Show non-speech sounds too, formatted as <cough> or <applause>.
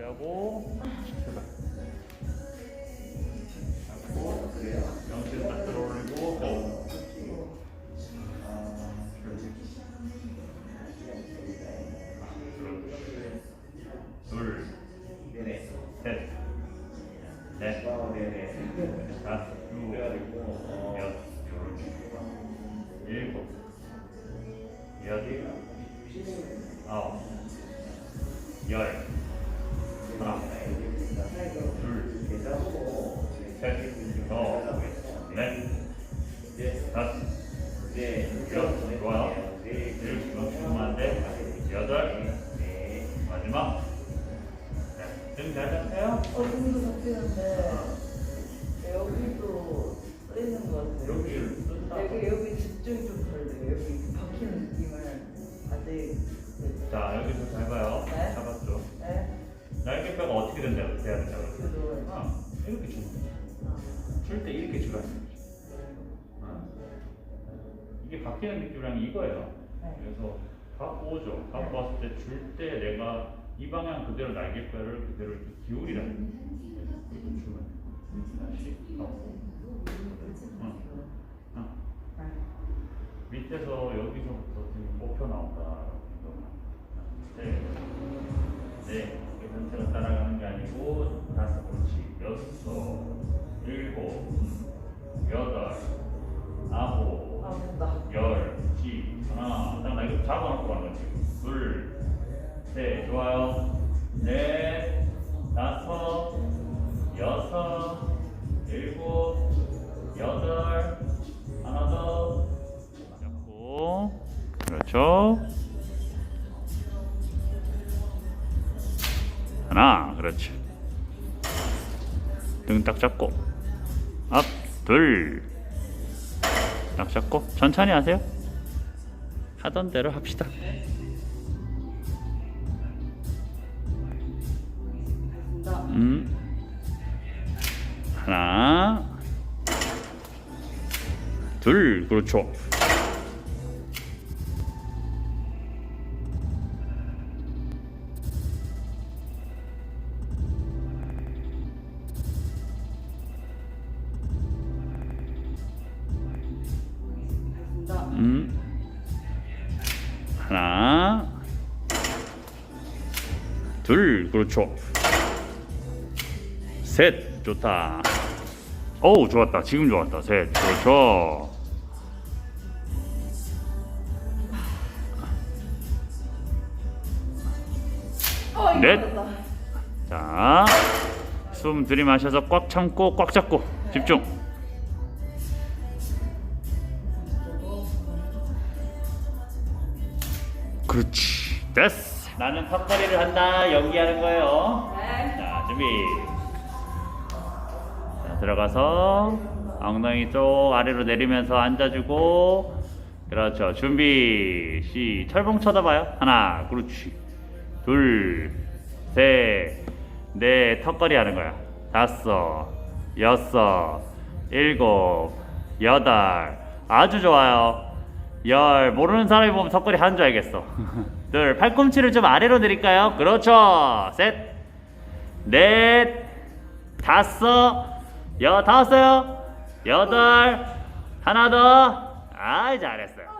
준비하고 출발. 잡고 명치를 딱 들어올리고 호. 둘, 네네. 셋, 넷, 어, 네네. 어, 여섯, 잡히는데 여기도 써 있는 것 같아요. 쓴다. 여기 여기 집중이 좀 덜돼요. 여기 박히는 느낌을 아직 자, 여기서 잘 봐요. 네. 잡았죠? 네. 날개뼈가 어떻게 된다, 돼야 된다. 이렇게 놓아요. 아, 이렇게 주는 거죠. 줄때 이렇게 주라. 아. 이게 바뀌는 느낌이랑 이거예요. 네. 그래서 갖고 오죠. 갖고 왔을 때 줄 때 내가 이 방향 그대로 날개뼈를 그대로 이렇게 기울이라. 그리고 주면 다시 갖고. 응. 응. 밑에서 여기서부터 지금 뽑혀 나온다. 네. 네. 이 전체가 따라가는 게 아니고 다섯 그렇지. 여섯, 일곱, 여덟, 아홉, 아. 열, 지 하나, 딱 나 이거 잡아놓고 가는 거지. 둘, 셋, 좋아요. 넷, 다섯, 여섯, 일곱, 여덟, 하나 더. 잡고, 그렇죠. 하나, 그렇지. 등 딱 잡고, 앞, 둘, 딱 잡고 천천히 하세요. 하던 대로 합시다. 음. 하나, 둘, 그렇죠. 음. 하나, 둘, 그렇죠. 셋, 좋다. 어우, 좋았다. 지금 좋았다. 셋, 그렇죠. 어, 이거 넷. 된다. 자, 숨 들이마셔서 꽉 참고 꽉 잡고 집중. 그렇지. 됐어. 나는 턱걸이를 한다. 연기하는 거예요. 네. 자, 준비. 자, 들어가서 엉덩이 쪽 아래로 내리면서 앉아주고 그렇죠. 준비. 시. 철봉 쳐다봐요. 하나. 그렇지. 둘, 셋, 넷. 턱걸이 하는 거야. 다섯, 여섯, 일곱, 여덟. 아주 좋아요. 열. 모르는 사람이 보면 턱걸이 하는 줄 알겠어. <laughs> 둘. 팔꿈치를 좀 아래로 내릴까요? 그렇죠. 셋, 넷, 다섯, 여 다섯요, 여덟, 하나 더. 아이 잘했어요.